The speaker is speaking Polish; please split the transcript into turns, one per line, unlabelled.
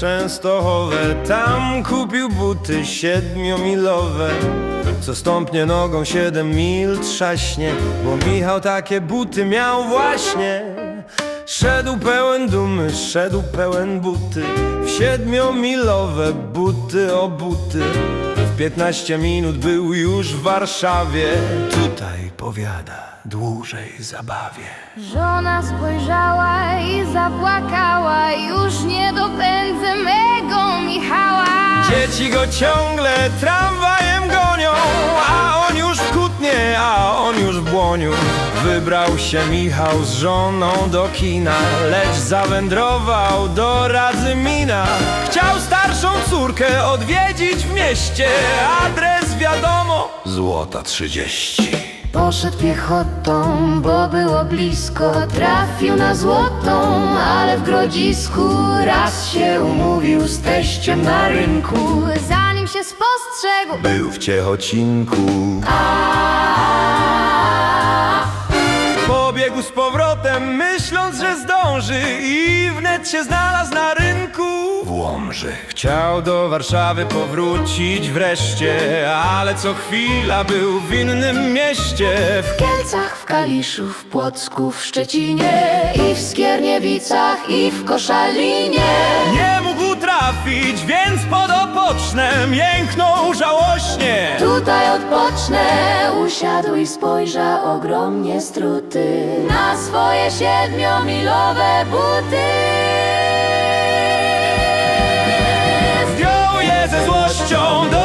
Częstochowe. Tam kupił buty siedmiomilowe. Co stąpnie nogą siedem mil trzaśnie Bo Michał takie buty miał właśnie. Szedł pełen dumy, szedł pełen buty. W siedmiomilowe buty o buty. W piętnaście minut był już w Warszawie. Tutaj powiada, dłużej zabawie.
Żona spojrzała zapłakała Już nie dopędzę mego Michała.
Dzieci go ciągle tramwajem gonią A on już w kutnie, a on już w błoniu. Wybrał się Michał z żoną do kina Lecz zawędrował do Radzymina Chciał starszą córkę odwiedzić w mieście Adres wiadomo Złota 30
Poszedł piechotą, bo było blisko. Trafił na złotą, ale w grodzisku Raz się umówił z teściem na rynku. Zanim się spostrzegł
Był w Ciechocinku. Pobiegł z powrotem, myśląc, że zdąży I wnet się znalazł na rynku Chciał do Warszawy powrócić wreszcie Ale co chwila był w innym mieście.
W Kielcach, w Kaliszu, w Płocku, w Szczecinie I w Skierniewicach, i w Koszalinie.
Nie mógł trafić, więc pod Opocznem Jęknął żałośnie.
Tutaj odpocznę, usiadł i spojrzał ogromnie struty Na swoje siedmiomilowe buty
show